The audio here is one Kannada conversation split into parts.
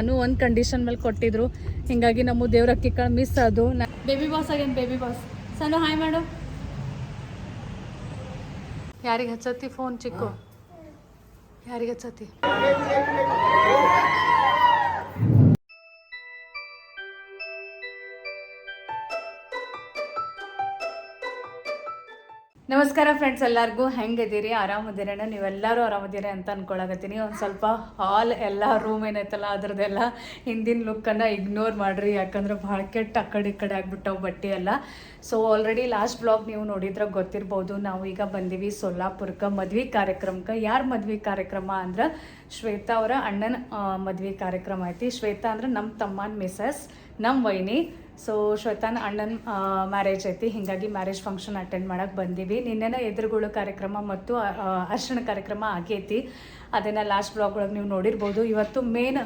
ಅನು ಒಂದು ಕಂಡೀಷನ್ ಮೇಲೆ ಕೊಟ್ಟಿದ್ರು. ಹಿಂಗಾಗಿ ನಮ್ಮ ದೇವ್ರ ಅಕ್ಕಿ ಕಾಳು ಮಿಸ್ ಅದು. Baby boss again baby boss Sanu hi ಮಾಡು. ಯಾರಿಗೆ ಹಚ್ಚತಿ? ಫೋನ್ ಚಿಕ್ಕು. ಯಾರಿಗೆ ಹಚ್ಚತ್ತಿ ನಮಸ್ಕಾರ ಫ್ರೆಂಡ್ಸ್ ಎಲ್ಲರಿಗೂ ಹೆಂಗಿದ್ದೀರಿ? ಆರಾಮದಿರೇನ? ನೀವೆಲ್ಲರೂ ಆರಾಮದಿರಿ ಅಂತ ಅನ್ಕೊಳಕತ್ತೀನಿ. ಒಂದು ಸ್ವಲ್ಪ ಹಾಲ್ ಎಲ್ಲ ರೂಮ್ ಏನೈತಲ್ಲ ಅದ್ರದ್ದೆಲ್ಲ ಹಿಂದಿನ ಲುಕ್ಕನ್ನು ಇಗ್ನೋರ್ ಮಾಡಿರಿ. ಯಾಕಂದ್ರೆ ಭಾಳ ಕೆಟ್ಟ ಆ ಕಡೆ ಈ ಕಡೆ ಆಗ್ಬಿಟ್ಟವು ಬಟ್ಟೆ ಎಲ್ಲ. ಸೊ ಆಲ್ರೆಡಿ ಲಾಸ್ಟ್ ಬ್ಲಾಗ್ ನೀವು ನೋಡಿದ್ರೆ ಗೊತ್ತಿರ್ಬೋದು. ನಾವು ಈಗ ಬಂದೀವಿ ಸೊಲ್ಲಾಪುರಕ್ಕೆ ಮದ್ವೆ ಕಾರ್ಯಕ್ರಮಕ್ಕೆ. ಯಾರ ಮದ್ವೆ ಕಾರ್ಯಕ್ರಮ ಅಂದ್ರೆ ಶ್ವೇತಾ ಅವರ ಅಣ್ಣನ ಮದ್ವೆ ಕಾರ್ಯಕ್ರಮ ಐತಿ. ಶ್ವೇತಾ ಅಂದ್ರೆ ನಮ್ಮ ತಮ್ಮನ ಮಿಸಸ್ ನಮ್ಮ ವೈನಿ. ಸೊ ಶ್ವೇತಾನ ಅಣ್ಣನ ಮ್ಯಾರೇಜ್ ಐತಿ. ಹಿಂಗಾಗಿ ಮ್ಯಾರೇಜ್ ಫಂಕ್ಷನ್ ಅಟೆಂಡ್ ಮಾಡಕ್ಕೆ ಬಂದೀವಿ. ನಿನ್ನೆನ ಎದುರುಗಳು ಕಾರ್ಯಕ್ರಮ ಮತ್ತು ಆ, ಕಾರ್ಯಕ್ರಮ ಆಗೈತಿ. ಅದನ್ನು ಲಾಸ್ಟ್ ಬ್ಲಾಗ್ ಒಳಗೆ ನೀವು ನೋಡಿರ್ಬೋದು. ಇವತ್ತು ಮೇನ್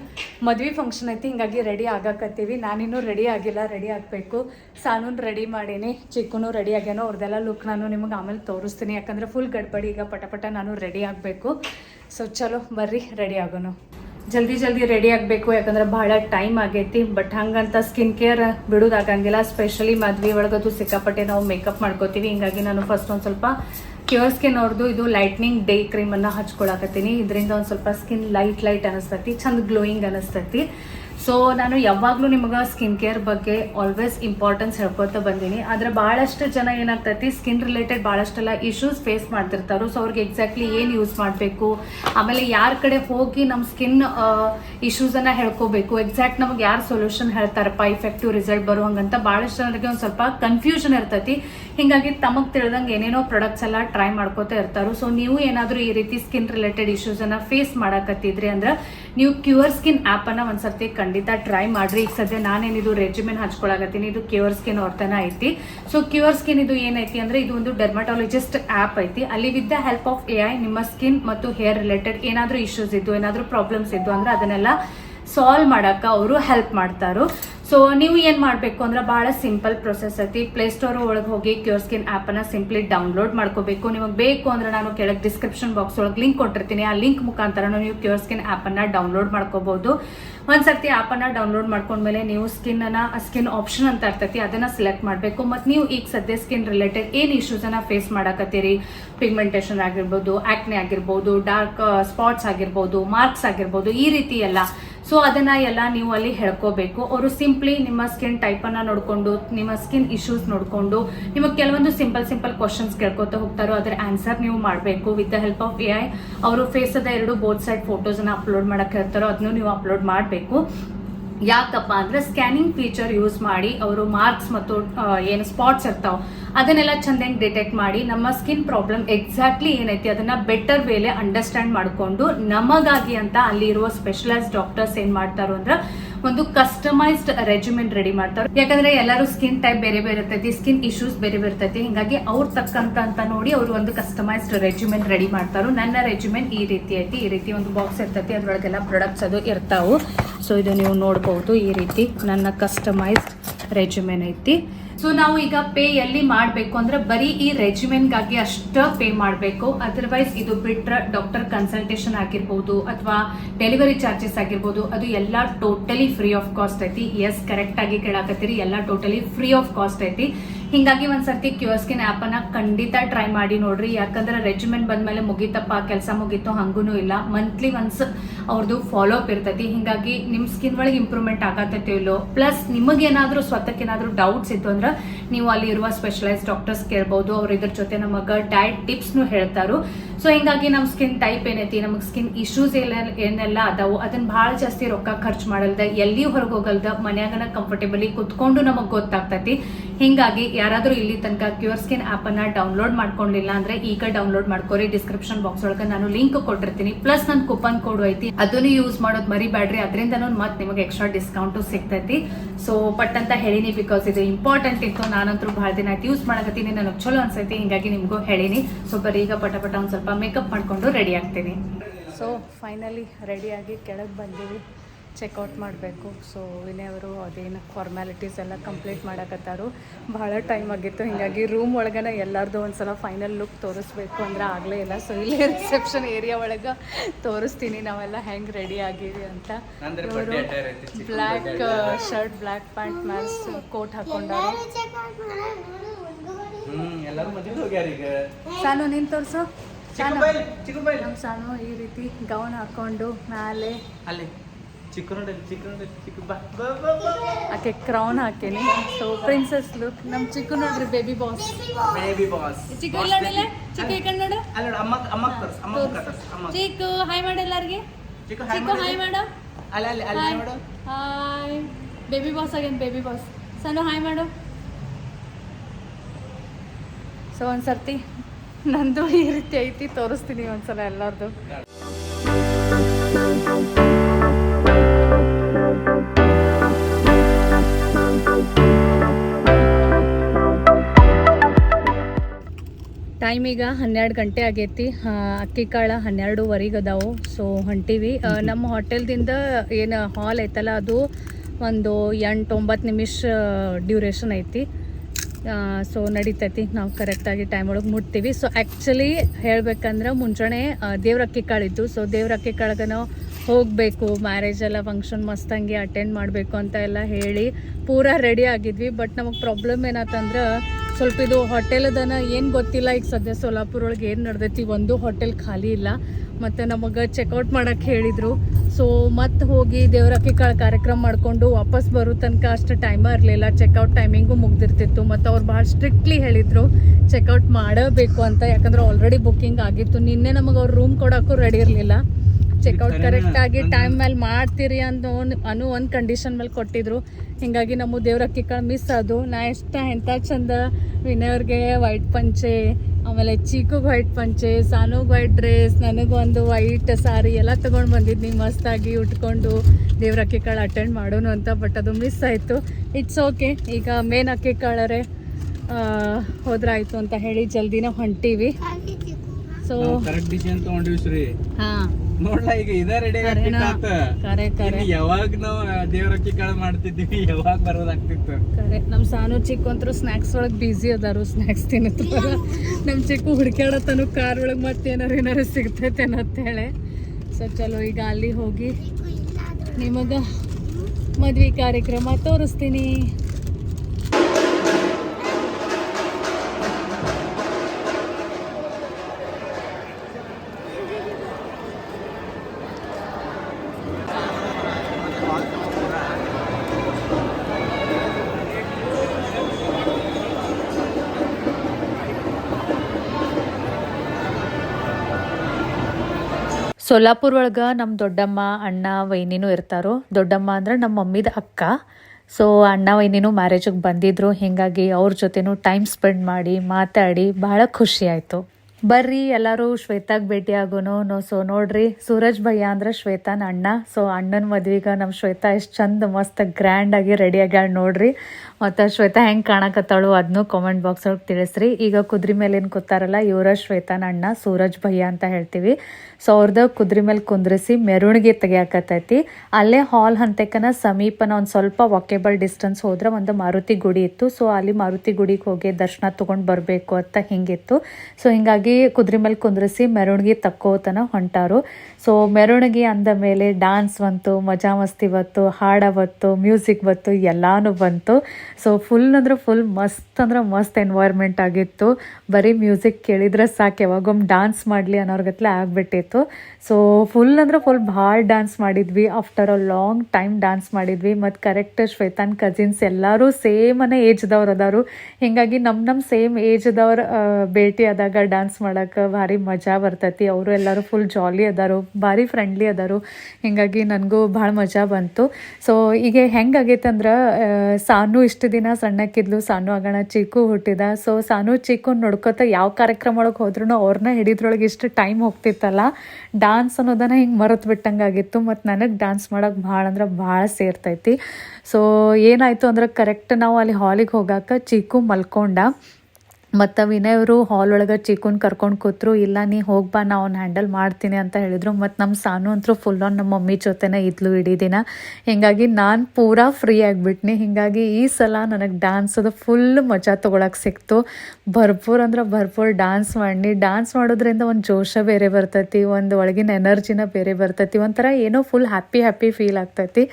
ಮದ್ವೆ ಫಂಕ್ಷನ್ ಐತಿ. ಹಿಂಗಾಗಿ ರೆಡಿ ಆಗಕತ್ತೀವಿ. ನಾನಿನ್ನೂ ರೆಡಿ ಆಗಿಲ್ಲ. ರೆಡಿ ಆಗಬೇಕು. ಸಾನೂನ್ ರೆಡಿ ಮಾಡೀನಿ. ಚಿಕ್ಕನು ರೆಡಿ ಆಗ್ಯಾನೋ ಅವ್ರದ್ದೆಲ್ಲ ಲುಕ್ ನಾನು ನಿಮಗೆ ಆಮೇಲೆ ತೋರಿಸ್ತೀನಿ. ಯಾಕಂದ್ರೆ ಫುಲ್ ಗಡ್ಬಡಿ ಈಗ ಪಟ ಪಟ ನಾನು ರೆಡಿ ಆಗಬೇಕು. ಸೊ ಚಲೋ ಬರ್ರಿ ರೆಡಿ ಆಗೋಣ ಜಲ್ದಿ ಜಲ್ದಿ ರೆಡಿ ಆಗಬೇಕು, ಯಾಕಂದ್ರೆ ಭಾಳ ಟೈಮ್ ಆಗೈತಿ. ಬಟ್ ಹಂಗಂತ ಸ್ಕಿನ್ ಕೇರ್ ಬಿಡೋದಾಗಂಗಿಲ್ಲ ಸ್ಪೆಷಲಿ ಮದ್ವೆ ಒಳಗದು ಸಿಕ್ಕಾಪಟ್ಟೆ ನಾವು ಮೇಕಪ್ ಮಾಡ್ಕೋತೀವಿ. ಹಿಂಗಾಗಿ ನಾನು ಫಸ್ಟ್ ಒಂದು ಸ್ವಲ್ಪ ಕ್ಯೂರ್ ಸ್ಕಿನ್ ಅವ್ರದ್ದು ಇದು ಲೈಟ್ನಿಂಗ್ ಡೇ ಕ್ರೀಮನ್ನು ಹಚ್ಕೊಳಕತ್ತೀನಿ. ಇದರಿಂದ ಒಂದು ಸ್ವಲ್ಪ ಸ್ಕಿನ್ ಲೈಟ್ ಲೈಟ್ ಅನಿಸ್ತೈತಿ, ಚಂದ ಗ್ಲೋಯಿಂಗ್ ಅನಿಸ್ತೈತಿ. ಸೊ ನಾನು ಯಾವಾಗಲೂ ನಿಮಗೆ ಸ್ಕಿನ್ ಕೇರ್ ಬಗ್ಗೆ ಆಲ್ವೇಸ್ ಇಂಪಾರ್ಟೆನ್ಸ್ ಹೇಳ್ಕೊತ ಬಂದೀನಿ. ಆದರೆ ಭಾಳಷ್ಟು ಜನ ಏನಾಗ್ತೈತಿ ಸ್ಕಿನ್ ರಿಲೇಟೆಡ್ ಭಾಳಷ್ಟೆಲ್ಲ ಇಶ್ಯೂಸ್ ಫೇಸ್ ಮಾಡ್ತಿರ್ತಾರೆ. ಸೊ ಅವ್ರಿಗೆ ಎಕ್ಸಾಕ್ಟ್ಲಿ ಏನು ಯೂಸ್ ಮಾಡಬೇಕು? ಆಮೇಲೆ ಯಾರ ಕಡೆ ಹೋಗಿ ನಮ್ಮ ಸ್ಕಿನ್ ಇಶ್ಯೂಸನ್ನು ಹೇಳ್ಕೋಬೇಕು? ಎಕ್ಸಾಕ್ಟ್ ನಮಗೆ ಯಾರು ಸೊಲ್ಯೂಷನ್ ಹೇಳ್ತಾರಪ್ಪ? ಇಫೆಕ್ಟಿವ್ ರಿಸಲ್ಟ್ ಬರೋ ಹಂಗಂತ ಭಾಳಷ್ಟು ಜನರಿಗೆ ಒಂದು ಸ್ವಲ್ಪ ಕನ್ಫ್ಯೂಷನ್ ಇರ್ತೈತಿ. ಹಿಂಗಾಗಿ ತಮಗೆ ತಿಳಿದಂಗೆ ಏನೇನೋ ಪ್ರಾಡಕ್ಟ್ಸ್ ಎಲ್ಲ ಟ್ರೈ ಮಾಡ್ಕೋತಾ ಇರ್ತಾರೆ. ಸೊ ನೀವು ಏನಾದರೂ ಈ ರೀತಿ ಸ್ಕಿನ್ ರಿಲೇಟೆಡ್ ಇಶ್ಯೂಸನ್ನು ಫೇಸ್ ಮಾಡಕತ್ತಿದ್ರಿ ಅಂದ್ರೆ, ನೀವು ಕ್ಯೂರ್ ಸ್ಕಿನ್ ಆ್ಯಪನ್ನು ಒಂದ್ಸರ್ತಿ ಖಂಡಿತ ಟ್ರೈ ಮಾಡ್ರಿ. ಈಗ ಸದ್ಯ ನಾನೇನಿದು ರೆಜಿಮೆನ್ ಹಚ್ಕೊಳಕತ್ತೀನಿ. ಇದು ಕ್ಯೂರ್ ಸ್ಕಿನ್ ಅವ್ರತನ ಐತಿ. ಸೊ ಕ್ಯೂರ್ ಸ್ಕಿನ್ ಇದು ಏನೈತಿ ಅಂದ್ರೆ ಇದು ಒಂದು ಡರ್ಮಟಾಲಜಿಸ್ಟ್ ಆ್ಯಪ್ ಐತಿ. ಅಲ್ಲಿ with the help of A I ನಿಮ್ಮ ಸ್ಕಿನ್ ಮತ್ತು ಹೇರ್ ರಿಲೇಟೆಡ್ ಏನಾದರೂ ಇಶ್ಯೂಸ್ ಇದ್ದು, ಏನಾದರೂ ಪ್ರಾಬ್ಲಮ್ಸ್ ಇದ್ದು ಅಂದ್ರೆ ಅದನ್ನೆಲ್ಲ ಸಾಲ್ವ್ ಮಾಡಕ್ಕೆ ಅವರು ಹೆಲ್ಪ್ ಮಾಡ್ತಾರೋ. ಸೊ ನೀವು ಏನು ಮಾಡಬೇಕು ಅಂದ್ರೆ ಭಾಳ ಸಿಂಪಲ್ ಪ್ರೊಸೆಸ್ ಐತಿ. ಪ್ಲೇಸ್ಟೋರ್ ಒಳಗೆ ಹೋಗಿ ಕ್ಯೂರ್ ಸ್ಕಿನ್ ಆ್ಯಪನ್ನು ಸಿಂಪ್ಲಿ ಡೌನ್ಲೋಡ್ ಮಾಡ್ಕೋಬೇಕು. ನಿಮಗೆ ಬೇಕು ಅಂದ್ರೆ ನಾನು ಕೆಳಗೆ ಡಿಸ್ಕ್ರಿಪ್ಷನ್ ಬಾಕ್ಸ್ ಒಳಗೆ ಲಿಂಕ್ ಕೊಟ್ಟಿರ್ತೀನಿ. ಆ ಲಿಂಕ್ ಮುಖಾಂತರ ನೀವು ಕ್ಯೂರ್ ಸ್ಕಿನ್ ಆ್ಯಪನ್ನು ಡೌನ್ಲೋಡ್ ಮಾಡ್ಕೋಬಹುದು ಒಂದು ಸರ್ತಿ ಆ್ಯಪನ್ನು ಡೌನ್ಲೋಡ್ ಮಾಡ್ಕೊಂಡ್ಮೇಲೆ ನೀವು ಸ್ಕಿನ್ನನ್ನು ಸ್ಕಿನ್ ಆಪ್ಷನ್ ಅಂತ ಇರ್ತೈತಿ, ಅದನ್ನು ಸೆಲೆಕ್ಟ್ ಮಾಡಬೇಕು. ಮತ್ತು ನೀವು ಈಗ ಸದ್ಯ ಸ್ಕಿನ್ ರಿಲೇಟೆಡ್ ಏನು ಇಶ್ಯೂಸನ್ನು ಫೇಸ್ ಮಾಡಕತ್ತೀರಿ? ಪಿಗ್ಮೆಂಟೇಷನ್ ಆಗಿರ್ಬೋದು ಆಕ್ನೆ ಆಗಿರ್ಬೋದು ಡಾರ್ಕ್ ಸ್ಪಾಟ್ಸ್ ಆಗಿರ್ಬೋದು ಮಾರ್ಕ್ಸ್ ಆಗಿರ್ಬೋದು, ಈ ರೀತಿ ಎಲ್ಲ. ಸೊ ಅದನ್ನ ಎಲ್ಲ ನೀವು ಅಲ್ಲಿ ಹೇಳ್ಕೋಬೇಕು. ಅವರು ಸಿಂಪ್ಲಿ ನಿಮ್ಮ ಸ್ಕಿನ್ ಟೈಪನ್ನು ನೋಡಿಕೊಂಡು, ನಿಮ್ಮ ಸ್ಕಿನ್ ಇಶ್ಯೂಸ್ ನೋಡಿಕೊಂಡು, ನಿಮಗೆ ಕೆಲವೊಂದು ಸಿಂಪಲ್ ಸಿಂಪಲ್ ಕ್ವಶನ್ಸ್ ಕೇಳ್ಕೊತಾ ಹೋಗ್ತಾರೋ, ಅದರ ಆನ್ಸರ್ ನೀವು ಮಾಡಬೇಕು. With the help of A I ಅವರು ಫೇಸದ ಎರಡು ಬೋತ್ ಸೈಡ್ ಫೋಟೋಸನ್ನು ಅಪ್ಲೋಡ್ ಮಾಡಕ್ಕೆ ಹೇಳ್ತಾರೋ ಅದನ್ನು ನೀವು ಅಪ್ಲೋಡ್ ಮಾಡಬೇಕು. ಯಾಕಪ್ಪ ಅಂದ್ರೆ ಸ್ಕ್ಯಾನಿಂಗ್ ಫೀಚರ್ ಯೂಸ್ ಮಾಡಿ ಅವರು ಮಾರ್ಕ್ಸ್ ಮತ್ತು ಏನು ಸ್ಪಾಟ್ಸ್ ಇರ್ತಾವ, ಅದನ್ನೆಲ್ಲ ಚಂದಂಗೆ ಡಿಟೆಕ್ಟ್ ಮಾಡಿ ನಮ್ಮ ಸ್ಕಿನ್ ಪ್ರಾಬ್ಲಮ್ ಎಕ್ಸಾಕ್ಟ್ಲಿ ಏನೈತಿ ಅದನ್ನ ಬೆಟರ್ ವೇಲೆ ಅಂಡರ್ಸ್ಟ್ಯಾಂಡ್ ಮಾಡಿಕೊಂಡು ನಮಗಾಗಿ ಅಂತ ಅಲ್ಲಿರುವ ಸ್ಪೆಷಲೈಸ್ ಡಾಕ್ಟರ್ಸ್ ಏನ್ ಮಾಡ್ತಾರೋ ಅಂದ್ರೆ ಒಂದು ಕಸ್ಟಮೈಸ್ಡ್ ರೆಜಿಮೆಂಟ್ ರೆಡಿ ಮಾಡ್ತಾರೆ ಯಾಕಂದ್ರೆ ಎಲ್ಲರೂ ಸ್ಕಿನ್ ಟೈಪ್ ಬೇರೆ ಬೇರೆ ಇರ್ತೈತಿ ಸ್ಕಿನ್ ಇಶ್ಯೂಸ್ ಬೇರೆ ಬೇರೆ ಇರ್ತೈತಿ. ಹಿಂಗಾಗಿ ಅವ್ರ ತಕ್ಕಂತ ಅಂತ ನೋಡಿ ಅವರು ಒಂದು ಕಸ್ಟಮೈಸ್ಡ್ ರೆಜಿಮೆಂಟ್ ರೆಡಿ ಮಾಡ್ತಾರೋ ನನ್ನ ರೆಜಿಮೆಂಟ್ ಈ ರೀತಿ ಐತಿ, ಈ ರೀತಿ ಒಂದು ಬಾಕ್ಸ್ ಇರ್ತೈತಿ, ಅದ್ರೊಳಗೆಲ್ಲ ಪ್ರಾಡಕ್ಟ್ಸ್ ಅದು ಇರ್ತಾವು. ಸೊ ಇದು ನೀವು ನೋಡ್ಬೋದು ಈ ರೀತಿ ನನ್ನ ಕಸ್ಟಮೈಸ್ಡ್ ರೆಜಿಮೆನ್ ಐತಿ. ಸೊ ನಾವು ಈಗ ಪೇ ಎಲ್ಲಿ ಮಾಡಬೇಕು ಅಂದ್ರೆ ಬರೀ ಈ ರೆಜಿಮೆನ್ಗಾಗಿ ಅಷ್ಟ ಪೇ ಮಾಡಬೇಕು. ಅದರ್ವೈಸ್ ಇದು ಬಿಟ್ರೆ ಡಾಕ್ಟರ್ ಕನ್ಸಲ್ಟೇಷನ್ ಆಗಿರ್ಬೋದು ಅಥವಾ ಡೆಲಿವರಿ ಚಾರ್ಜಸ್ ಆಗಿರ್ಬೋದು, ಅದು ಎಲ್ಲ ಟೋಟಲಿ ಫ್ರೀ ಆಫ್ ಕಾಸ್ಟ್ ಐತಿ. ಎಸ್ ಕರೆಕ್ಟ್ ಆಗಿ ಕೇಳಾಕತ್ತೀರಿ. ಎಲ್ಲ ಟೋಟಲಿ ಫ್ರೀ ಆಫ್ ಕಾಸ್ಟ್ ಐತಿ. ಹಿಂಗಾಗಿ ಒಂದ್ಸರ್ತಿ ಕ್ಯೂಸ್ಕಿನ್ ಆ್ಯಪನ್ನು ಖಂಡಿತ ಟ್ರೈ ಮಾಡಿ ನೋಡ್ರಿ. ಯಾಕಂದ್ರೆ ರೆಜಿಮೆಂಟ್ ಬಂದ್ಮೇಲೆ ಮುಗಿತಪ್ಪ, ಕೆಲಸ ಮುಗೀತು ಹಂಗೂ ಇಲ್ಲ. ಮಂತ್ಲಿ ಒನ್ಸ್ ಅವ್ರದ್ದು ಫಾಲೋ ಅಪ್ ಇರ್ತೈತಿ. ಹಿಂಗಾಗಿ ನಿಮ್ಮ ಸ್ಕಿನ್ ಒಳಗೆ ಇಂಪ್ರೂವ್ಮೆಂಟ್ ಆಗತ್ತೈತೆ ಇಲ್ಲೋ ಪ್ಲಸ್ ನಿಮಗೇನಾದರೂ ಸ್ವತಕ್ಕೇನಾದರೂ ಡೌಟ್ಸ್ ಇತ್ತು ಅಂದ್ರೆ ನೀವು ಅಲ್ಲಿ ಇರುವ ಸ್ಪೆಷಲೈಸ್ ಡಾಕ್ಟರ್ಸ್ ಕೇಳ್ಬೋದು. ಅವ್ರ ಇದ್ರ ಜೊತೆ ನಮಗೆ ಡಯಟ್ ಟಿಪ್ಸ್ನು ಹೇಳ್ತಾರು. ಸೊ ಹಿಂಗಾಗಿ ನಮ್ಮ ಸ್ಕಿನ್ ಟೈಪ್ ಏನೈತಿ, ನಮಗೆ ಸ್ಕಿನ್ ಇಶ್ಯೂಸ್ ಏನೆಲ್ಲ ಅದಾವು ಅದನ್ನ ಭಾಳ ಜಾಸ್ತಿ ರೊಕ್ಕ ಖರ್ಚು ಮಾಡಲ್ದ, ಎಲ್ಲಿ ಹೊರಗೆ ಹೋಗಲ್ದ ಮನ್ಯಾಗನ ಕಂಫರ್ಟೇಬಲಿ ಕುತ್ಕೊಂಡು ನಮಗೆ ಗೊತ್ತಾಗ್ತೈತಿ. ಹಿಂಗಾಗಿ ಯಾರಾದರೂ ಇಲ್ಲಿ ತನಕ ಕ್ಯೂರ್ ಸ್ಕಿನ್ ಆ್ಯಪನ್ನು ಡೌನ್ಲೋಡ್ ಮಾಡ್ಕೊಂಡಿಲ್ಲ ಅಂದ್ರೆ ಈಗ ಡೌನ್ಲೋಡ್ ಮಾಡ್ಕೋರಿ. ಡಿಸ್ಕ್ರಿಪ್ಷನ್ ಬಾಕ್ಸ್ ಒಳಗೆ ನಾನು ಲಿಂಕ್ ಕೊಟ್ಟಿರ್ತೀನಿ. ಪ್ಲಸ್ ನನ್ನ ಕೂಪನ್ ಕೋಡ್ ಐತಿ ಅದನ್ನು ಯೂಸ್ ಮಾಡೋದು ಮರಿಬೇಡ್ರಿ ಅದರಿಂದನೂ ಮತ್ತೆ ನಿಮಗೆ ಎಕ್ಸ್ಟ್ರಾ ಡಿಸ್ಕೌಂಟು ಸಿಗ್ತೈತಿ. ಸೊ ಪಟ್ ಅಂತ ಹೇಳಿನಿ ಬಿಕಾಸ್ ಇದು ಇಂಪಾರ್ಟೆಂಟ್ ಇತ್ತು. ನಾನಂತರೂ ಭಾಳ ದಿನ ಆಯ್ತು ಯೂಸ್ ಮಾಡಕತ್ತೀನಿ. ನನಗೆ ಚಲೋ ಅನ್ಸೈತಿ. ಹಿಂಗಾಗಿ ನಿಮಗೂ ಹೇಳಿನಿ. ಸೊ ಬರೀ ಈಗ ಪಟ ಪಟ ಒಂದು ಸ್ವಲ್ಪ ಮೇಕಪ್ ಮಾಡ್ಕೊಂಡು ರೆಡಿ ಆಗ್ತೀನಿ. ಸೊ ಫೈನಲಿ ರೆಡಿಯಾಗಿ ಕೆಳಗೆ ಬಂದೀವಿ. ಚೆಕ್ಔಟ್ ಮಾಡಬೇಕು. ಸೊ ವಿನಯ್ ಅವರು ಅದೇನು ಫಾರ್ಮ್ಯಾಲಿಟೀಸ್ ಎಲ್ಲ ಕಂಪ್ಲೀಟ್ ಮಾಡಕತ್ತಾರು. ಭಾಳ ಟೈಮ್ ಆಗಿತ್ತು. ಹೀಗಾಗಿ ರೂಮ್ ಒಳಗನ ಎಲ್ಲರದ್ದು ಒಂದು ಸಲ ಫೈನಲ್ ಲುಕ್ ತೋರಿಸ್ಬೇಕು ಅಂದ್ರೆ ಆಗಲೇ ಇಲ್ಲ. ಸೊ ಇಲ್ಲಿ ರಿಸೆಪ್ಷನ್ ಏರಿಯಾ ಒಳಗೆ ತೋರಿಸ್ತೀನಿ. ನಾವೆಲ್ಲ ಹೆಂಗೆ ರೆಡಿ ಆಗಿವಿ ಅಂತ. ಇವರು black shirt black pant mass coat ಹಾಕೊಂಡಾರು. ಈಗ. ಸಾನು ನೀನು ತೋರಿಸು. ಸಾನು. ಈ ರೀತಿ ಗೌನ್ ಹಾಕೊಂಡು ಮ್ಯಾಲೆ ಅಲ್ಲಿ. ಆಕೆ ಕ್ರೌನ್ ಹಾಕೇನಿ. ಸೊ ಪ್ರಿನ್ಸಸ್ ಲುಕ್ ನಮ್ ಚಿಕ್ಕು ನೋಡ್ರಿ ಬೇಬಿ ಬಾಸ್ ಬೇಬಿ ಬಾಸ್ ಚಿಕ್ಕ ಇಲ್ಲ? ನೋಡಿಲ್ಲ ಚಿಕ್ಕು ಈ ಕಡೆ ನೋಡು ಅಲ್ಲಿ ಅಮ್ಮ ಅಮ್ಮ ತೋರ್ಸ್ ಅಮ್ಮ ತೋರ್ಸ್. ಅಮ್ಮ ಚಿಕ್ಕು ಹಾಯ್ ಮಾಡು ಎಲ್ಲರಿಗೆ. ಚಿಕ್ಕ ಹಾಯ್ ಚಿಕ್ಕು ಹಾಯ್ ಮಾಡು. ಅಲ್ಲ ಅಲ್ಲ ಅಲ್ಲ ಹಾಯ್ ನೋಡು hi baby boss again baby boss ಸಣ್ಣ ಹಾಯ್ ಮಾಡು. ಸೊ ಒಂದ್ಸರ್ತಿ ನಂದು ಈ ರೀತಿ ಐತಿ ತೋರಿಸ್ತೀನಿ ಒಂದ್ಸಲ ಎಲ್ಲರದು. ಟೈಮ್ ಈಗ ಹನ್ನೆರಡು ಗಂಟೆ ಆಗೈತಿ. ಅಕ್ಕಿ ಕಾಳ ಹನ್ನೆರಡುವರೆಗೆ ಅದಾವು. ಸೊ ಹೊಂಟಿವಿ. ನಮ್ಮ ಹೋಟೆಲ್ದಿಂದ ಏನು ಹಾಲ್ ಐತಲ್ಲ ಅದು ಒಂದು ಎಂಟು ಒಂಬತ್ತು ನಿಮಿಷ ಡ್ಯೂರೇಷನ್ ಐತಿ. ಸೊ ನಡೀತೈತಿ. ನಾವು ಕರೆಕ್ಟಾಗಿ ಟೈಮ್ ಒಳಗೆ ಮುಟ್ತೀವಿ. ಸೊ ಆ್ಯಕ್ಚುಲಿ ಹೇಳ್ಬೇಕಂದ್ರೆ ಮುಂಜಾನೆ ದೇವ್ರ ಅಕ್ಕಿ ಕಾಳಿದ್ದು ಸೊ ದೇವ್ರ ಅಕ್ಕಿ ಕಾಳಗ ನಾವು ಹೋಗಬೇಕು. ಮ್ಯಾರೇಜ್ ಎಲ್ಲ ಫಂಕ್ಷನ್ ಮಸ್ತಂಗೆ ಅಟೆಂಡ್ ಮಾಡಬೇಕು ಅಂತ ಎಲ್ಲ ಹೇಳಿ ಪೂರಾ ರೆಡಿ ಆಗಿದ್ವಿ. ಬಟ್ ನಮಗೆ ಪ್ರಾಬ್ಲಮ್ ಏನಾತಂದ್ರೆ ಸ್ವಲ್ಪ ಇದು ಹೋಟೆಲ್ದನ ಏನು ಗೊತ್ತಿಲ್ಲ. ಈಗ ಸದ್ಯ ಸೋಲಾಪುರ ಒಳಗೆ ಏನು ನಡೆದೈತಿ, ಒಂದು ಹೋಟೆಲ್ ಖಾಲಿ ಇಲ್ಲ. ಮತ್ತು ನಮಗೆ ಚೆಕ್ಔಟ್ ಮಾಡೋಕ್ಕೆ ಹೇಳಿದರು. ಸೊ ಮತ್ತೆ ಹೋಗಿ ದೇವರಕ್ಕಿ ಕಾಳು ಕಾರ್ಯಕ್ರಮ ಮಾಡಿಕೊಂಡು ವಾಪಸ್ ಬರೋ ತನಕ ಅಷ್ಟು ಟೈಮ ಇರಲಿಲ್ಲ. ಚೆಕ್ಔಟ್ ಟೈಮಿಂಗು ಮುಗ್ದಿರ್ತಿತ್ತು. ಮತ್ತು ಅವ್ರು ಭಾಳ ಸ್ಟ್ರಿಕ್ಟ್ಲಿ ಹೇಳಿದರು ಚೆಕ್ಔಟ್ ಮಾಡಬೇಕು ಅಂತ. ಯಾಕಂದ್ರೆ ಆಲ್ರೆಡಿ ಬುಕ್ಕಿಂಗ್ ಆಗಿತ್ತು. ನಿನ್ನೆ ನಮಗೆ ಅವ್ರು ರೂಮ್ ಕೊಡೋಕ್ಕೂ ರೆಡಿ ಇರಲಿಲ್ಲ. ಚೆಕ್ಔಟ್ ಕರೆಕ್ಟ್ ಆಗಿ ಟೈಮ್ ಮೇಲೆ ಮಾಡ್ತೀರಿ ಅಂತ ಒಂದು ಅನ್ನೋ ಒಂದು ಕಂಡೀಷನ್ ಮೇಲೆ ಕೊಟ್ಟಿದ್ರು. ಹಿಂಗಾಗಿ ನಮ್ಮ ದೇವ್ರ ಅಕ್ಕಿ ಕಾಳು ಮಿಸ್ ಅದು ನಾ ಎಷ್ಟು ಎಂಥ ಚಂದ ವಿನಯ್ ಅವ್ರಿಗೆ ವೈಟ್ ಪಂಚೆ ಆಮೇಲೆ ಚೀಕುಗೆ ವೈಟ್ ಪಂಚೆ ಸಾನುಗೆ ವೈಟ್ ಡ್ರೆಸ್ ನನಗೊಂದು ವೈಟ್ ಸಾರಿ ಎಲ್ಲ ತೊಗೊಂಡು ಬಂದಿದ್ನಿ ಮಸ್ತಾಗಿ ಉಟ್ಕೊಂಡು ದೇವ್ರ ಅಕ್ಕಿ ಕಾಳು ಅಟೆಂಡ್ ಮಾಡೋನು ಅಂತ ಬಟ್ ಅದು ಮಿಸ್ ಆಯಿತು. ಇಟ್ಸ್ ಓಕೆ ಈಗ ಮೇನ್ ಅಕ್ಕಿ ಕಾಳರೆ ಹೋದ್ರಾಯ್ತು ಅಂತ ಹೇಳಿ ಜಲ್ದಿನ ಹೊಂಟೀವಿ. ಸೊ ಕರೆಕ್ಟ್ ಡಿಸಿಷನ್ ತಗೊಂಡಿವಿ ಶ್ರೀ. ಹಾಂ. ನೋಡ್ಲಾ ಈಗ ಇದ ರೆಡಿ ಆಗ್ತಿತ್ತು ಕರೆ ಕರೆ. ಯಾವಾಗ ನಾವು ದೇವ್ರಕ್ಕಿ ಕಾಳು ಮಾಡ್ತಿದ್ವಿ ಯಾವಾಗ ಬರೋದಾಗ್ತಿತ್ತು ಕರೆ ನಮ್ಮ ಸಾನು ಚಿಕ್ಕ ಅಂತೂ ಸ್ನಾಕ್ಸ್ ಒಳಗ್ ಬಿಸಿ ಅದಾರು ಸ್ನಾಕ್ಸ್ ತಿನ್ನತ್ರ. ನಮ್ಮ ಚಿಕ್ಕ ಹುಡುಕ್ಯಾಡತನು ಕಾರ್ ಒಳಗ್ ಮತ್ತೆ ಏನಾರು ಏನಾರು ಸಿಗ್ತೈತೆ ಹೇಳಿ ಸೊ ಚಲೋ ಈಗ ಅಲ್ಲಿ ಹೋಗಿ ನಿಮಗೆ ಮದ್ವೆ ಕಾರ್ಯಕ್ರಮ ತೋರಿಸ್ತೀನಿ. ಸೊಲ್ಲಾಪುರ ಒಳಗೆ ನಮ್ಮ ದೊಡ್ಡಮ್ಮ, ಅಣ್ಣ, ವೈನಿನೂ ಇರ್ತಾರೋ. ದೊಡ್ಡಮ್ಮ ಅಂದ್ರೆ ನಮ್ಮ ಮಮ್ಮಿದ ಅಕ್ಕ. ಸೊ ಅಣ್ಣ, ವೈನಿನೂ ಮ್ಯಾರೇಜಿಗೆ ಬಂದಿದ್ರು. ಹೀಗಾಗಿ ಅವ್ರ ಜೊತೆನೂ ಟೈಮ್ ಸ್ಪೆಂಡ್ ಮಾಡಿ ಮಾತಾಡಿ ಭಾಳ ಖುಷಿ ಆಯಿತು. ಬರ್ರಿ, ಎಲ್ಲರೂ ಶ್ವೇತಾಗ್ ಭೇಟಿ ಆಗೋನು. ನೋ ಸೊ ನೋಡ್ರಿ, ಸೂರಜ್ ಭಯ್ಯ ಅಂದ್ರೆ ಶ್ವೇತಾನ ಅಣ್ಣ. ಸೊ ಅಣ್ಣನ ಮದ್ವಿಗ ನಮ್ಮ ಶ್ವೇತಾ ಎಷ್ಟು ಚಂದ, ಮಸ್ತ್ ಗ್ರ್ಯಾಂಡ್ ಆಗಿ ರೆಡಿ ಆಗ್ಯಾಳ ನೋಡ್ರಿ. ಮತ್ತು ಶ್ವೇತಾ ಹೆಂಗೆ ಕಾಣಕತ್ತಾಳು ಅದನ್ನು ಕಾಮೆಂಟ್ ಬಾಕ್ಸ್ ಒಳಗೆ ತಿಳಿಸ್ರಿ. ಈಗ ಕುದ್ರಿ ಮೇಲೆ ಏನು ಕೂತಾರಲ್ಲ, ಇವರ ಶ್ವೇತಾನ ಅಣ್ಣ, ಸೂರಜ್ ಭಯ್ಯ ಅಂತ ಹೇಳ್ತೀವಿ. ಸೊ ಅವ್ರದ್ದು ಕುದ್ರಿ ಮೇಲೆ ಕುಂದ್ರಿಸಿ ಮೆರವಣಿಗೆ ತೆಗಿಯಾಕತ್ತೈತಿ. ಅಲ್ಲೇ ಹಾಲ್ ಹಂತಕ್ಕನ ಸಮೀಪನ ಒಂದು ಸ್ವಲ್ಪ ವಾಕೇಬಲ್ ಡಿಸ್ಟೆನ್ಸ್ ಹೋದ್ರೆ ಒಂದು ಮಾರುತಿ ಗುಡಿ ಇತ್ತು. ಸೊ ಅಲ್ಲಿ ಮಾರುತಿ ಗುಡಿಗೆ ಹೋಗಿ ದರ್ಶನ ತೊಗೊಂಡು ಬರಬೇಕು ಅಂತ ಹಿಂಗಿತ್ತು. ಸೊ ಹಿಂಗಾಗಿ ಕುದುರೆ ಮೇಲೆ ಕುಂದ್ರಿಸಿ ಮೆರವಣಿಗೆ ತಕ್ಕೋತನ ಹೊಂಟಾರು. ಸೊ ಮೆರವಣಿಗೆ ಅಂದ ಮೇಲೆ ಡಾನ್ಸ್ ಬಂತು, ಮಜಾ ಮಸ್ತಿ ಬಂತು, ಹಾಡ ಬತ್ತು ಮ್ಯೂಸಿಕ್ ಬಂತು, ಎಲ್ಲಾನು ಬಂತು. ಸೊ ಫುಲ್ ಅಂದ್ರೆ ಫುಲ್ ಮಸ್ತ್ ಅಂದ್ರೆ ಮಸ್ತ್ ಎನ್ವೈರ್ಮೆಂಟ್ ಆಗಿತ್ತು. ಬರೀ ಮ್ಯೂಸಿಕ್ ಕೇಳಿದ್ರೆ ಸಾಕು, ಯಾವಾಗೊಮ್ಮೆ ಡಾನ್ಸ್ ಮಾಡಲಿ ಅನ್ನೋರ್ಗತ್ಲೆ ಆಗ್ಬಿಟ್ಟಿತ್ತು. ಸೊ ಫುಲ್ ಅಂದ್ರೆ ಫುಲ್ ಭಾಳ ಡ್ಯಾನ್ಸ್ ಮಾಡಿದ್ವಿ. After a long time dance ಮಾಡಿದ್ವಿ. ಮತ್ತು ಕರೆಕ್ಟ್ ಶ್ವೇತಾನ್ ಕಜಿನ್ಸ್ ಎಲ್ಲರೂ ಸೇಮನೇ ಏಜ್ದವ್ರು ಅದಾರು. ಹೀಗಾಗಿ ನಮ್ಮ ನಮ್ಮ ಸೇಮ್ ಏಜ್ದವ್ರು ಭೇಟಿ ಆದಾಗ ಡ್ಯಾನ್ಸ್ ಮಾಡೋಕೆ ಭಾರಿ ಮಜಾ ಬರ್ತೈತಿ. ಅವರು ಎಲ್ಲರೂ ಫುಲ್ ಜಾಲಿ ಅದಾರು, ಭಾರಿ ಫ್ರೆಂಡ್ಲಿ ಅದಾರು. ಹೀಗಾಗಿ ನನಗೂ ಭಾಳ ಮಜಾ ಬಂತು. ಸೊ ಈಗ ಹೆಂಗಾಗೈತೆ ಅಂದ್ರೆ ಸಾನು ಇಷ್ಟು ದಿನ ಸಣ್ಣಕ್ಕಿದ್ಲು, ಸಾನು ಆಗೋಣ ಚೀಕು ಹುಟ್ಟಿದ. ಸೊ ಸಾನು ಚೀಕು ನೋಡ್ಕೊತ ಯಾವ ಕಾರ್ಯಕ್ರಮ ಒಳಗೆ ಹೋದ್ರೂ ಅವ್ರನ್ನ ಹಿಡಿದ್ರೊಳಗೆ ಇಷ್ಟು ಟೈಮ್ ಹೋಗ್ತಿತ್ತಲ್ಲ. ಡಾನ್ಸ್ ಅನ್ನೋದನ್ನ ಹಿಂಗೆ ಮರೆತು ಬಿಟ್ಟಂಗಾಗಿತ್ತು ಮತ್ತು ನನಗೆ ಡಾನ್ಸ್ ಮಾಡೋಕೆ ಭಾಳ ಅಂದ್ರೆ ಭಾಳ ಸೇರ್ತೈತಿ. ಸೊ ಏನಾಯಿತು ಅಂದ್ರೆ ಕರೆಕ್ಟ್ ನಾವು ಅಲ್ಲಿ ಹಾಲಿಗೆ ಹೋಗಾಕ ಚೀಕು ಮಲ್ಕೊಂಡ. ಮತ್ತು ಅವರು ಹಾಲ್ ಒಳಗೆ ಚಿಕ್ಕನ್ ಕರ್ಕೊಂಡು ಕೂತರು, ಇಲ್ಲ ನೀ ಹೋಗಿ ಬಾ, ನಾ ಅವ್ನ ಹ್ಯಾಂಡಲ್ ಮಾಡ್ತೀನಿ ಅಂತ ಹೇಳಿದರು. ಮತ್ತು ನಮ್ಮ ಸಾನು ಅಂತೂ ಫುಲ್ ಆನ್ ನಮ್ಮ ಮಮ್ಮಿ ಜೊತೆನೇ ಇದ್ಲು ಇಡೀ ದಿನ. ಹೀಗಾಗಿ ನಾನು ಪೂರಾ ಫ್ರೀ ಆಗಿಬಿಟ್ನಿ. ಹೀಗಾಗಿ ಈ ಸಲ ನನಗೆ ಡ್ಯಾನ್ಸದ ಫುಲ್ ಮಜಾ ತೊಗೊಳಕ್ಕೆ ಸಿಕ್ತು. ಭರ್ಪೂರ್ ಅಂದ್ರೆ ಭರ್ಪೂರ್ ಡ್ಯಾನ್ಸ್ ಮಾಡಿ ಡ್ಯಾನ್ಸ್ ಮಾಡೋದ್ರಿಂದ ಒಂದು ಜೋಶ ಬೇರೆ ಬರ್ತೈತಿ, ಒಂದು ಒಳಗಿನ ಎನರ್ಜಿನ ಬೇರೆ ಬರ್ತೈತಿ. ಒಂಥರ ಏನೋ ಫುಲ್ ಹ್ಯಾಪಿ ಹ್ಯಾಪಿ ಫೀಲ್ ಆಗ್ತೈತಿ.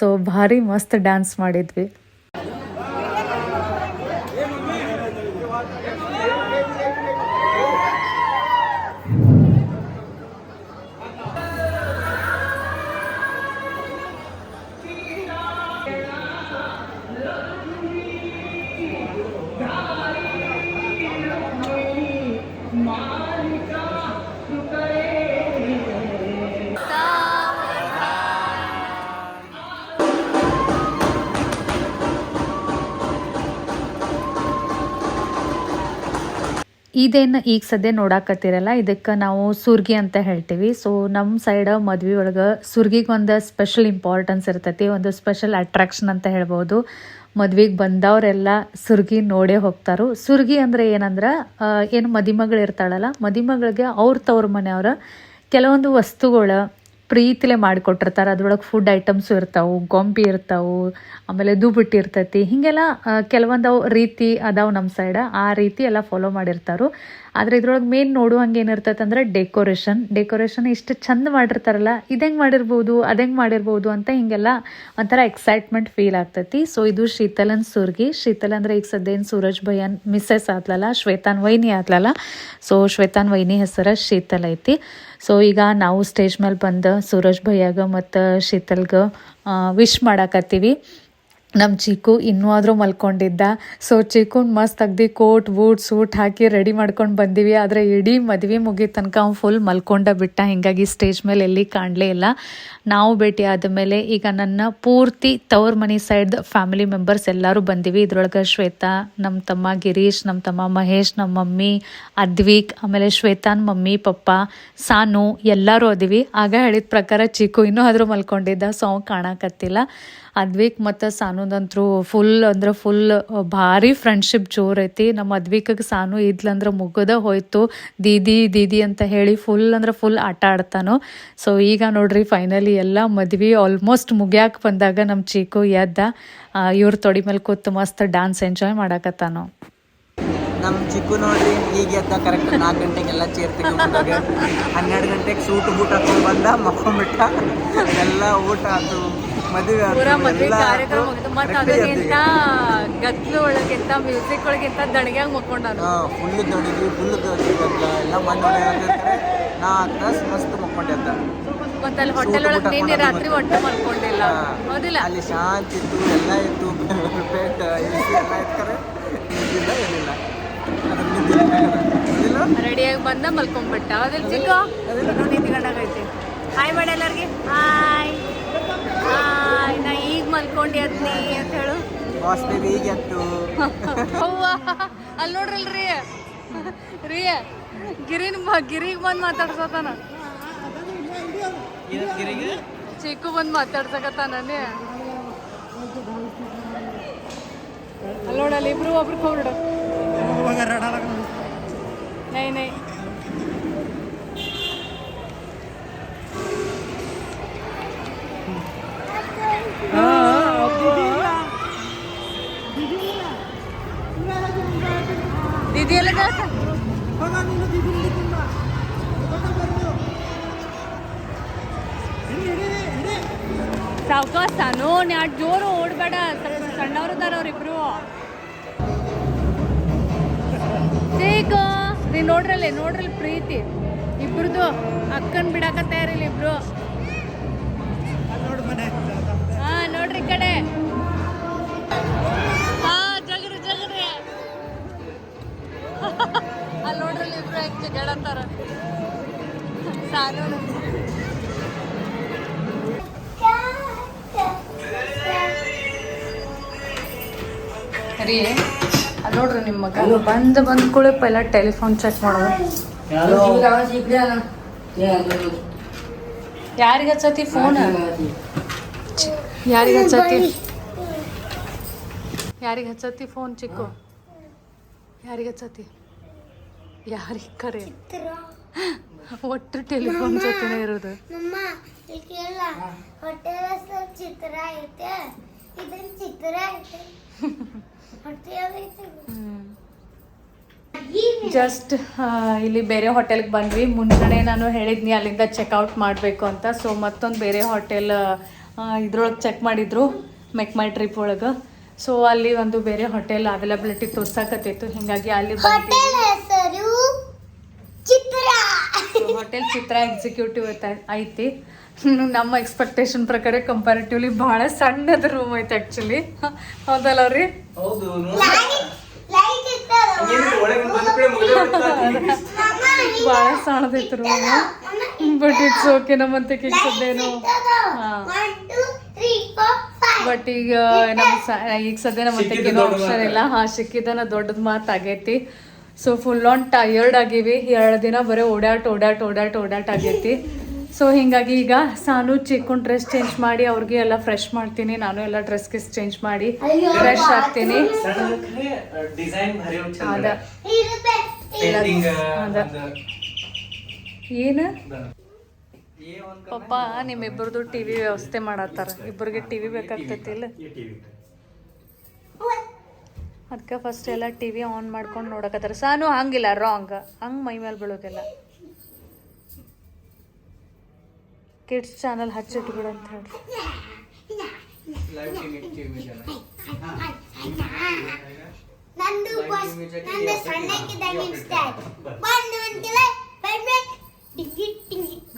ಸೊ ಭಾರಿ ಮಸ್ತ್ ಡ್ಯಾನ್ಸ್ ಮಾಡಿದ್ವಿ. ಇದೇನು ಈಗ ಸದ್ಯ ನೋಡಾಕತ್ತಿರಲ್ಲ, ಇದಕ್ಕೆ ನಾವು ಸುರ್ಗಿ ಅಂತ ಹೇಳ್ತೀವಿ. ಸೊ ನಮ್ಮ ಸೈಡ್ ಮದ್ವೆ ಒಳಗೆ ಸುರ್ಗಿಗೆ ಒಂದು ಸ್ಪೆಷಲ್ ಇಂಪಾರ್ಟೆನ್ಸ್ ಇರ್ತೈತಿ, ಒಂದು ಸ್ಪೆಷಲ್ ಅಟ್ರಾಕ್ಷನ್ ಅಂತ ಹೇಳ್ಬೋದು. ಮದ್ವೆಗೆ ಬಂದವರೆಲ್ಲ ಸುರ್ಗಿ ನೋಡೇ ಹೋಗ್ತಾರು. ಸುರ್ಗಿ ಅಂದ್ರೆ ಏನಂದ್ರೆ ಏನು ಮದಿಮಗಳಿರ್ತಾಳಲ್ಲ ಮದಿಮಗಳಿಗೆ ಅವ್ರ ತವ್ರ ಮನೆಯವ್ರ ಕೆಲವೊಂದು ವಸ್ತುಗಳು ಪ್ರೀತಿಲೆ ಮಾಡಿಕೊಟ್ಟಿರ್ತಾರೆ. ಅದ್ರೊಳಗೆ ಫುಡ್ ಐಟಮ್ಸು ಇರ್ತಾವೆ, ಗೊಂಬಿ ಇರ್ತಾವೆ, ಆಮೇಲೆ ದುಬಿಟ್ಟು ಇರ್ತೈತಿ. ಹೀಗೆಲ್ಲ ಕೆಲವೊಂದು ರೀತಿ ಅದಾವೆ ನಮ್ಮ ಸೈಡ ಆ ರೀತಿ ಎಲ್ಲ ಫಾಲೋ ಮಾಡಿರ್ತಾರು. ಆದರೆ ಇದ್ರೊಳಗೆ ಮೇನ್ ನೋಡುವಂಗೆ ಏನಿರ್ತೈತೆ ಅಂದ್ರೆ ಡೆಕೋರೇಷನ್ ಡೆಕೋರೇಷನ್ ಇಷ್ಟು ಚಂದ ಮಾಡಿರ್ತಾರಲ್ಲ ಇದೆಂಗೆ ಮಾಡಿರ್ಬೋದು ಅದೆಂಗೆ ಮಾಡಿರ್ಬೋದು ಅಂತ ಹಿಂಗೆಲ್ಲ ಒಂಥರ ಎಕ್ಸೈಟ್ಮೆಂಟ್ ಫೀಲ್ ಆಗ್ತೈತಿ. ಸೊ ಇದು ಶೀತಲನ್ ಸುರ್ಗಿ. ಶೀತಲ್ ಅಂದ್ರೆ ಈಗ ಸದ್ಯ ಏನು ಸೂರಜ್ ಭಯನ್ ಮಿಸ್ಸಸ್ ಆತ್ಲಲ್ಲ ಶ್ವೇತಾನ್ ವೈನಿ ಆತ್ಲಲ್ಲ ಸೊ ಶ್ವೇತಾನ್ ವೈನಿ ಹೆಸರ ಶೀತಲ್ ಐತಿ. ಸೊ ಈಗ ನಾವು ಸ್ಟೇಜ್ ಮೇಲೆ ಬಂದು ಸೂರಜ್ ಭಯ್ಯಾಗ ಮತ್ತು ಶೀತಲ್ಗೆ ವಿಶ್ ಮಾಡಾಕತ್ತೀವಿ. ನಮ್ಮ ಚಿಕ್ಕು ಇನ್ನೂ ಆದರೂ ಮಲ್ಕೊಂಡಿದ್ದ. ಸೊ ಚಿಕ್ಕನ್ ಮಸ್ತ್ ಅಗ್ದಿ ಕೋಟ್ ಬೂಟ್ ಸೂಟ್ ಹಾಕಿ ರೆಡಿ ಮಾಡ್ಕೊಂಡು ಬಂದೀವಿ. ಆದರೆ ಇಡೀ ಮದುವೆ ಮುಗಿದ ತನಕ ಅವ್ನು ಫುಲ್ ಮಲ್ಕೊಂಡ ಬಿಟ್ಟ. ಹಿಂಗಾಗಿ ಸ್ಟೇಜ್ ಮೇಲೆ ಎಲ್ಲಿ ಕಾಣಲೇ ಇಲ್ಲ. ನಾವು ಭೇಟಿ ಆದಮೇಲೆ ಈಗ ನನ್ನ ಪೂರ್ತಿ ತವ್ರ ಮನೆ ಸೈಡ್ ಫ್ಯಾಮಿಲಿ ಮೆಂಬರ್ಸ್ ಎಲ್ಲರೂ ಬಂದೀವಿ. ಇದ್ರೊಳಗೆ ಶ್ವೇತಾ ನಮ್ಮ ತಮ್ಮ ಗಿರೀಶ್ ನಮ್ಮ ತಮ್ಮ ಮಹೇಶ್ ನಮ್ಮ ಮಮ್ಮಿ, ಅದ್ವಿಕ್, ಆಮೇಲೆ ಶ್ವೇತಾನ್ ಮಮ್ಮಿ, ಪಪ್ಪ, ಸಾನು ಎಲ್ಲರೂ ಅದೀವಿ. ಆಗ ಹೇಳಿದ ಪ್ರಕಾರ ಚಿಕ್ಕು ಇನ್ನೂ ಆದರೂ ಮಲ್ಕೊಂಡಿದ್ದ. ಸೊ ಅವ್ನು ಕಾಣಕತ್ತಿಲ್ಲ. ಅದ್ವಿಕ್ ಮತ್ತು ಸಾನುದಂತ್ರು ಫುಲ್ ಅಂದ್ರೆ ಫುಲ್ ಭಾರಿ ಫ್ರೆಂಡ್ಶಿಪ್ ಜೋರ್ ಐತಿ. ನಮ್ಮ ಅದ್ವಿಕಗೆ ಸಾನು ಇದ್ಲಂದ್ರೆ ಮುಗದ ಹೋಯ್ತು. ದೀದಿ ದೀದಿ ಅಂತ ಹೇಳಿ ಫುಲ್ ಅಂದ್ರೆ ಫುಲ್ ಆಟ ಆಡ್ತಾನೋ. ಸೊ ಈಗ ನೋಡ್ರಿ ಫೈನಲಿ ಎಲ್ಲ ಮದ್ವಿ ಆಲ್ಮೋಸ್ಟ್ ಮುಗ್ಯಾಕ ಬಂದಾಗ ನಮ್ಮ ಚೀಕು ಎದ್ದ. ಇವ್ರ ತೊಡಿ ಮೇಲೆ ಕೂತು ಮಸ್ತ್ ಡ್ಯಾನ್ಸ್ ಎಂಜಾಯ್ ಮಾಡಾಕತ್ತಾನು. ನಮ್ಮ ಚಿಕ್ಕು ನೋಡ್ರಿ, ಈಗ ಎದ್ದ ಕರೆಕ್ಟ್ ನಾಲ್ಕು ಗಂಟೆಗೆಲ್ಲ ಚೇರ್ ಹನ್ನೆರಡು ಗಂಟೆಗೆ ಸೂಟ್ ಬೂಟ್ ಹಾಕೊಂಡು ಬಂದ, ಮಕ್ಕೊಂಬಿಟ್ಟ. ಎಲ್ಲ ಊಟ ಆತು. ಮದುವೆ ಪೂರ ಮದ್ವೆ ಕಾರ್ಯಕ್ರಮ ಮುಗಿತು ಮತ್ತೆ correct ಆಗಿ ಅದಕ್ಕಿಂತ ಗದ್ಲು ಒಳಗಿಂತ ಮ್ಯೂಸಿಕ್ ಒಳಗಿಂತ ದಣಿಗ್ಯಾಗ ಮಕ್ಕೊಂಡಾನು ಫುಲ್ ದೊಡ್ಡಿದ್ವಿ ಫುಲ್ ದೊಡ್ಡ ಎಲ್ಲ ಮಣ್ಣು ನಾ ತಾಸು ಮಸ್ತ್ ಮಕ್ಕೊಂಡೆದ್ದ ಮತ್ತೆ ಅಲ್ಲಿ ಹೋಟೆಲ್ ಒಳಗೆ ನಿನ್ನೆ ರಾತ್ರಿ ಒಟ್ಟು ಮಲ್ಕೊಂಡಿಲ್ಲ. ಹೌದಿಲ್ಲ? ಅಲ್ಲಿ ಶಾಂತಿ ಇತ್ತು ಎಲ್ಲ ಇತ್ತು. ಪೇಟ್ ಎಸಿ ಎಲ್ಲ ಇರ್ತಾರೆ ನಿಂತಿಲ್ಲ ಏನಿಲ್ಲ. ಅದ್ರ ನಿಂತಿಲ್ಲ ರೆಡಿಯಾಗಿ ಬಂದ ಮಲ್ಕೊಂಡ್ಬಿಟ್ಟ ಅದ್ರಲ್ಲಿ ಚಿಕ್ಕ. ನಿಂತ್ಕೊಂಡಾಗೈತಿ ಹಾಯ್ ಮಾಡಿ ಎಲ್ಲರಿಗೆ. ಹಾಯ್ ನಾ ಈಗ ಮಲ್ಕೊಂಡಿ ಅದ್ನಿ ಅಂತ ಹೇಳು. ಬಾಸ್ ಬೇಬಿ ಈಗ ಎತ್ತು. ಅವ್ವ ಅಲ್ಲಿ ನೋಡ್ರಲ್ರಿ ರೀ. ಗಿರಿನ ಗಿರಿಗೆ ಬಂದು ಮಾತಾಡ್ಸತಾನ ಚಿಕ್ಕು ಬಂದು ಮಾತಾಡ್ಸಕತ್ತಾನೇ ಅಲ್ಲಿ. ನೋಡಲ್ಲಿ ಇಬ್ರು ಒಬ್ರು ಹೋಗ್ಬಿಡು ನೈ ನೈ. ಸಾವ್ಕಾಸ್ ಸಾನು ನ್ಯಾಟ್ ಜೋರು ಓಡಬೇಡ. ಸಣ್ಣವ್ರು ಅದಾರ ಅವ್ರಿಬ್ರು. ಚೀಕ ನೀ ನೋಡ್ರಲ್ಲಿ ನೋಡ್ರಲ್ಲಿ ಪ್ರೀತಿ. ಇಬ್ರದು ಅಕ್ಕನ್ ಬಿಡಾಕ ತಯಾರಿಲ್ಲ ಇಬ್ರು. ಹಾ, ನೋಡ್ರಿ ಈ ಕಡೆ. ಹಾ ಜಗ್ರಿ ಜಗ್ರಿ ಅಲ್ಲಿ ನೋಡ್ರಲ್ಲಿ ಇಬ್ರು ಹೆಂಗ್ ಜಗಳತ್ತಾರ ಸಾನು ರೀ ಅಲ್ಲಿ ನೋಡ್ರಿ ನಿಮ್ಮ ಮಗ. ಬಂದ್ ಬಂದ್ ಕೂಡ ಪೈಲ ಟೆಲಿಫೋನ್ ಚೆಕ್ ಮಾಡೋದು. ಯಾರಿಗೆ ಹಚ್ಚತಿ ಫೋನ್ ಯಾರಿಗೆ ಹಚ್ಚತಿ? ಯಾರಿಗೆ ಹಚ್ಚತಿ? ಫೋನ್ ಚಿಕ್ಕು? ಯಾರಿಗೆ ಹಚ್ಚತಿ? ಯಾರಿಗೆ ಕರೆ? ಒಟ್ಟು ಟೆಲಿಫೋನ್ ಜೊತೆನೇ ಇರೋದು. ಮಮ್ಮ ಇಲ್ಲಿ ಕೇಳ. ಹೋಟೆಲ್ ಹೆಸರು ಚಿತ್ರ ಐತೆ. ಇದನ್ ಚಿತ್ರ ಐತೆ ಹೋಟೆಲ್ ಐತೆ. ಜಸ್ಟ್ ಇಲ್ಲಿ ಬೇರೆ ಹೋಟೆಲ್ಗೆ ಬಂದ್ವಿ. ಮುಂಚೆನೆ ನಾನು ಹೇಳಿದ್ನಿ ಅಲ್ಲಿಂದ ಚೆಕ್ಔಟ್ ಮಾಡಬೇಕು ಅಂತ. ಸೊ ಮತ್ತೊಂದು ಬೇರೆ ಹೋಟೆಲ್ ಇದ್ರೊಳಗೆ ಚೆಕ್ ಮಾಡಿದ್ರು ಮೆಕ್ ಮೈ ಟ್ರಿಪ್ ಒಳಗೆ. ಸೊ ಅಲ್ಲಿ ಒಂದು ಬೇರೆ ಹೋಟೆಲ್ ಅವೈಲಬಿಲಿಟಿ ತೋರ್ಸಾಕತ್ತಿತ್ತು. ಹಿಂಗಾಗಿ ಅಲ್ಲಿ ಹೋಟೆಲ್ ಹೆಸರು ಚಿತ್ರ ಹೋಟೆಲ್ ಚಿತ್ರ ಎಕ್ಸಿಕ್ಯೂಟಿವ್ ಐತಿ ನಮ್ಮ ಎಕ್ಸ್ಪೆಕ್ಟೇಷನ್ ಪ್ರಕಾರ ಕಂಪ್ಯಾರಿಟಿವ್ಲಿ ಬಹಳ ಸಣ್ಣದ ರೂಮ್ ಐತೆ ಆಕ್ಚುಲಿ ಹೌದಲ್ಲ ರೀ ಭಾಳ ಸಣ್ಣದೈತೆ ರೂಮ್ ಬಟ್ ಇಟ್ಸ್ ಓಕೆ ನಮ್ಮಂತೆ ಕೇಳ್ಸದೇನು ಬಟ್ ಈಗ ನಮ್ಮ ಈಗ ಸದ್ಯ ನಮ್ಮ ಕೇಳೋ ಆಪ್ಷನ್. ಇಲ್ಲ. ಹಾ ಸಿಕ್ಕಿದ್ದನ ದೊಡ್ಡದ ಮಾತು ಆಗೈತಿ. ಸೊ ಫುಲ್ ಆನ್ ಟಯರ್ಡ್ ಆಗಿವಿ. ಎರಡು ದಿನ ಬರೀ ಓಡಾಟ ಓಡಾಟ ಓಡಾಟ ಓಡಾಟ ಆಗೈತಿ. ಸೊ ಹಿಂಗಾಗಿ ಈಗ ಸಾನು ಚಿಕ್ಕನ್ ಡ್ರೆಸ್ ಚೇಂಜ್ ಮಾಡಿ ಅವ್ರಿಗೆ ಎಲ್ಲ ಫ್ರೆಶ್ ಮಾಡ್ತೀನಿ. ನಾನು ಎಲ್ಲ ಡ್ರೆಸ್ ಗಿಸ್ ಚೇಂಜ್ ಮಾಡಿ ಫ್ರೆಶ್ ಆಗ್ತೀನಿ. ಏನು? ಪಪ್ಪ ನಿಮ್ಮಿಬ್ಬರದು ಟಿವಿ ವ್ಯವಸ್ಥೆ ಮಾಡತ್ತಾರ. ಇಬ್ಬರಿಗೆ ಟಿ ವಿ ಬೇಕಾಗ್ತೈತಿಲ್ಲ ಅದಕ್ಕೆ ಫಸ್ಟ್ ಎಲ್ಲ ಟಿ ವಿ ಆನ್ ಮಾಡ್ಕೊಂಡು ನೋಡಕತ್ತಾರ. ಸಾನು ಹಂಗಿಲ್ಲ ರಾಂಗ್ ಹಂಗೆ ಮೈ ಮೇಲೆ ಬೀಳೋದಿಲ್ಲ. ಕಿಡ್ಸ್ ಚಾನಲ್ ಹಚ್ಚಿಟ್ಬಿಡು ಅಂತ ಹೇಳಿ. ನಂದು ಬಸ್ ನಂದು ಸಣ್ಣಕ್ಕಿದ್ದಾಗ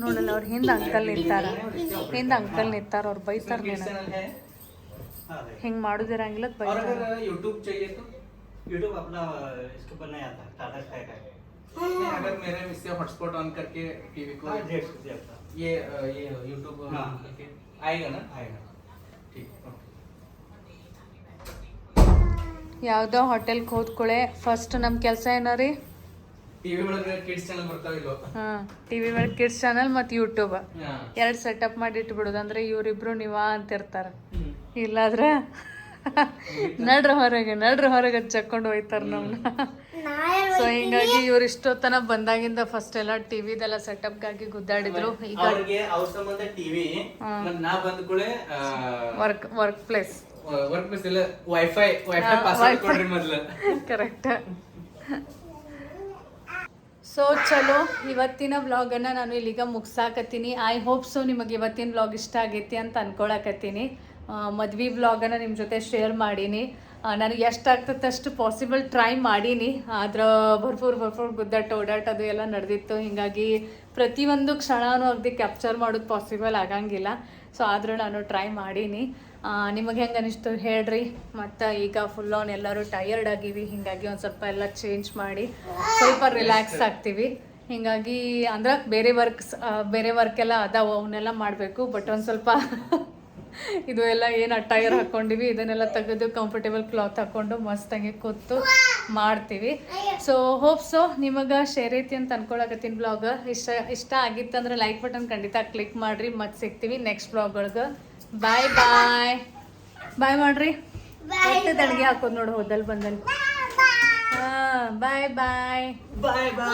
ನೋಡಲ್ಲ ಅವ್ರ ಹಿಂದೆ ಅಂಕಲ್ ನಿಂತಾರ. ಹಿಂದೆ ಅಂಕಲ್ ನಿಂತಾರ ಅವ್ರು ಬೈತಾರ ನೀನು ಹಿಂಗೆ ಮಾಡೋದಿರಂಗಿಲ್ಲ और ಬೈತಾರ अगर यूट्यूब चाहिए तो यूट्यूब अपना इसको बनाया था टाटा स्काई का नहीं, अगर मेरे इससे हॉटस्पॉट ऑन करके टीवी को हाँ, डेढ़ सौ रुपया का ये अ, ये यूट्यूब हाँ। करके आएगा ना आएगा ठीक ओके ಯಾವುದೋ ಹೋಟೆಲ್ಗೆ ಹೋದ್ಕೂಳೆ ಫಸ್ಟ್ ನಮ್ಮ ಕೆಲಸ ಏನೋ ರೀ ಟಿವಿ ಒಳಗೆ ಕಿಡ್ಸ್ ಚಾನಲ್ ಬರ್ತಾವಿಲ್ವ ಹಾಂ ಟಿ ವಿ ಮೇಲೆ ಕಿಡ್ಸ್ ಚಾನಲ್ ಮತ್ತು ಯೂಟ್ಯೂಬ್ ಹಾ ಎರಡು ಸೆಟಪ್ ಮಾಡಿ ಇಟ್ಬಿಡೋದು ಅಂದ್ರೆ ಇವರಿಬ್ರು ನೀವಾ ಅಂತಿರ್ತಾರ ಇಲ್ಲಾದ್ರೆ ನಡ್ರ ಹೊರಗೆ ನಡ್ರ ಹೊರಗೆ ಚಕ್ಕೊಂಡು ಹೋಯ್ತಾರ ನಮ್ನ. ಸೊ ಹಿಂಗಾಗಿ ಇವ್ರು ಇಷ್ಟೊತ್ತನ ಬಂದಾಗಿಂದ ಫಸ್ಟ್ ಎಲ್ಲ ಟಿವಿದೆಲ್ಲ ಸೆಟಪ್ಗಾಗಿ ಗುದ್ದಾಡಿದ್ರು. ಈಗ work work place work place ಇಲ್ಲ ವೈಫೈ ವೈಫೈ ಪಾಸ್ವರ್ಡ್. ಕೊಡ್ರಿ ಮೊದ್ಲು. ಕರೆಕ್ಟ್ ಸೊ ಚಲೋ ಇವತ್ತಿನ ವ್ಲಾಗನ್ನು ನಾನು ಇಲ್ಲಿಗ ಮುಗ್ಸಾಕತ್ತೀನಿ. ಐ ಹೋಪ್ ಸೊ ನಿಮಗೆ ಇವತ್ತಿನ ವ್ಲಾಗ್ ಇಷ್ಟ ಆಗೈತಿ ಅಂತ ಅನ್ಕೊಳಕತ್ತೀನಿ. ಮದ್ವೆ ವ್ಲಾಗನ್ನು ನಿಮ್ಮ ಜೊತೆ ಶೇರ್ ಮಾಡೀನಿ. ನನಗೆ ನನಗೆ ಎಷ್ಟಾಗ್ತದೆ ಅಷ್ಟು ಪಾಸಿಬಲ್ ಟ್ರೈ ಮಾಡೀನಿ. ಆದ್ರೆ ಭರ್ಪೂರ್ ಭರ್ಪೂರ್ ಗುದ್ದಾಟ ಓಡಾಟ ಅದು ಎಲ್ಲ ನಡೆದಿತ್ತು. ಹೀಗಾಗಿ ಪ್ರತಿಯೊಂದು ಕ್ಷಣನೂ ಅಗ್ದಿ ಕ್ಯಾಪ್ಚರ್ ಮಾಡೋದು ಪಾಸಿಬಲ್ ಆಗಂಗಿಲ್ಲ. ಸೊ ಆದರೂ ನಾನು ಟ್ರೈ ಮಾಡೀನಿ. ನಿಮಗೆ ಹೆಂಗೆ ಅನಿಸ್ತು ಹೇಳ್ರಿ. ಮತ್ತು ಈಗ ಫುಲ್ ಆನ್ ಎಲ್ಲರೂ ಟಯರ್ಡ್ ಆಗೀವಿ. ಹೀಗಾಗಿ ಒಂದು ಸ್ವಲ್ಪ ಎಲ್ಲ ಚೇಂಜ್ ಮಾಡಿ ಸ್ವಲ್ಪ ರಿಲ್ಯಾಕ್ಸ್ ಆಗ್ತೀವಿ. ಹೀಗಾಗಿ ಅಂದ್ರೆ ಬೇರೆ ವರ್ಕ್ಸ್ ಬೇರೆ ವರ್ಕ್ ಎಲ್ಲ ಅದಾವ ಅವನ್ನೆಲ್ಲ ಮಾಡಬೇಕು. ಬಟ್ ಒಂದು ಸ್ವಲ್ಪ ಇದು ಎಲ್ಲ ಏನು ಟೈರ್ ಹಾಕೊಂಡಿವಿ ಇದನ್ನೆಲ್ಲ ತೆಗೆದು ಕಂಫರ್ಟೇಬಲ್ ಕ್ಲಾತ್ ಹಾಕ್ಕೊಂಡು ಮಸ್ತಾಗಿ ಕೂತು ಮಾಡ್ತೀವಿ. ಸೊ ಹೋಪ್ ಸೊ ನಿಮಗೆ ಶೇರ್ ಐತಿ ಅಂತ ಅನ್ಕೊಳಕತ್ತೀನಿ ಬ್ಲಾಗ್ ಇಷ್ಟ ಇಷ್ಟ ಆಗಿತ್ತಂದ್ರೆ ಲೈಕ್ ಬಟನ್ ಖಂಡಿತ ಕ್ಲಿಕ್ ಮಾಡ್ರಿ ಮತ್ತೆ ಸಿಗ್ತೀವಿ ನೆಕ್ಸ್ಟ್ ಬ್ಲಾಗ್ ಒಳಗೆ. ಬಾಯ್ ಬಾಯ್ ಬಾಯ್ ಮಾಡ್ರಿ. ಅಡುಗೆ ತಡಗೆ ಹಾಕೋದು ನೋಡು ಹೋದಲ್ಲಿ ಬಂದಲ್ಲಿ ಹಾಂ ಬಾಯ್ ಬಾಯ್ ಬಾಯ್ ಬಾಯ್